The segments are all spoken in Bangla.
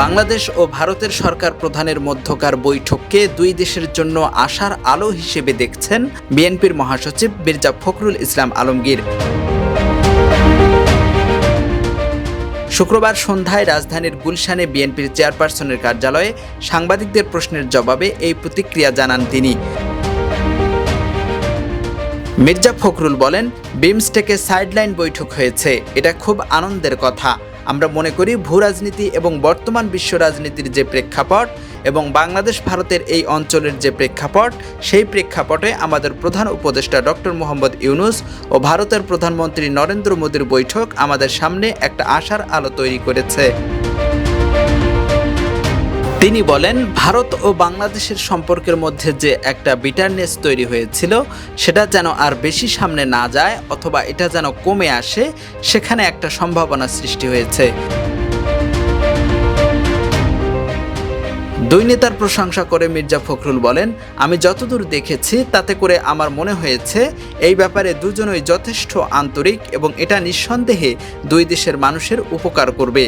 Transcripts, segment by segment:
বাংলাদেশ ও ভারতের সরকার প্রধানের মধ্যকার বৈঠককে দুই দেশের জন্য আশার আলো হিসেবে দেখছেন বিএনপির মহাসচিব মির্জা ফখরুল ইসলাম আলমগীর। শুক্রবার সন্ধ্যায় রাজধানীর গুলশানে বিএনপির চেয়ারপারসনের কার্যালয়ে সাংবাদিকদের প্রশ্নের জবাবে এই প্রতিক্রিয়া জানান তিনি। মির্জা ফখরুল বলেন, বিমস্টেকে সাইডলাইন বৈঠক হয়েছে, এটা খুব আনন্দের কথা। আমরা মনে করি ভূ রাজনীতি এবং বর্তমান বিশ্ব রাজনীতির যে প্রেক্ষাপট এবং বাংলাদেশ ভারতের এই অঞ্চলের যে প্রেক্ষাপট, সেই প্রেক্ষাপটে আমাদের প্রধান উপদেষ্টা ডক্টর মোহাম্মদ ইউনুস ও ভারতের প্রধানমন্ত্রী নরেন্দ্র মোদীর বৈঠক আমাদের সামনে একটা আশার আলো তৈরি করেছে। তিনি বলেন, ভারত ও বাংলাদেশের সম্পর্কের মধ্যে যে একটা বিটারনেস তৈরি হয়েছিল, সেটা যেন আর বেশি সামনে না যায় অথবা এটা যেন কমে আসে, সেখানে একটা সম্ভাবনা সৃষ্টি হয়েছে। দুই নেতার প্রশংসা করে মির্জা ফখরুল বলেন, আমি যতদূর দেখেছি, তাতে করে আমার মনে হয়েছে, এই ব্যাপারে দুজনই যথেষ্ট আন্তরিক এবং এটা নিঃসন্দেহে দুই দেশের মানুষের উপকার করবে।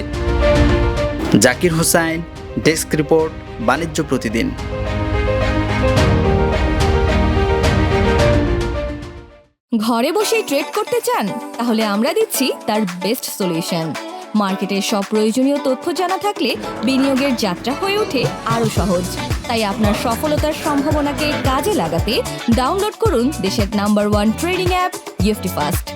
জাকির হোসাইন ডেস্ক রিপোর্ট, বাণিজ্য প্রতিদিন। ঘরে বসেই ট্রেড করতে চান? তাহলে আমরা দিচ্ছি তার বেস্ট সলিউশন। মার্কেটের সব প্রয়োজনীয় তথ্য জানা থাকলে বিনিয়োগের যাত্রা হয়ে ওঠে আরও সহজ। তাই আপনার সফলতার সম্ভাবনাকে কাজে লাগাতে ডাউনলোড করুন দেশের নাম্বার ওয়ান ট্রেডিং অ্যাপ গিফটি ফাস্ট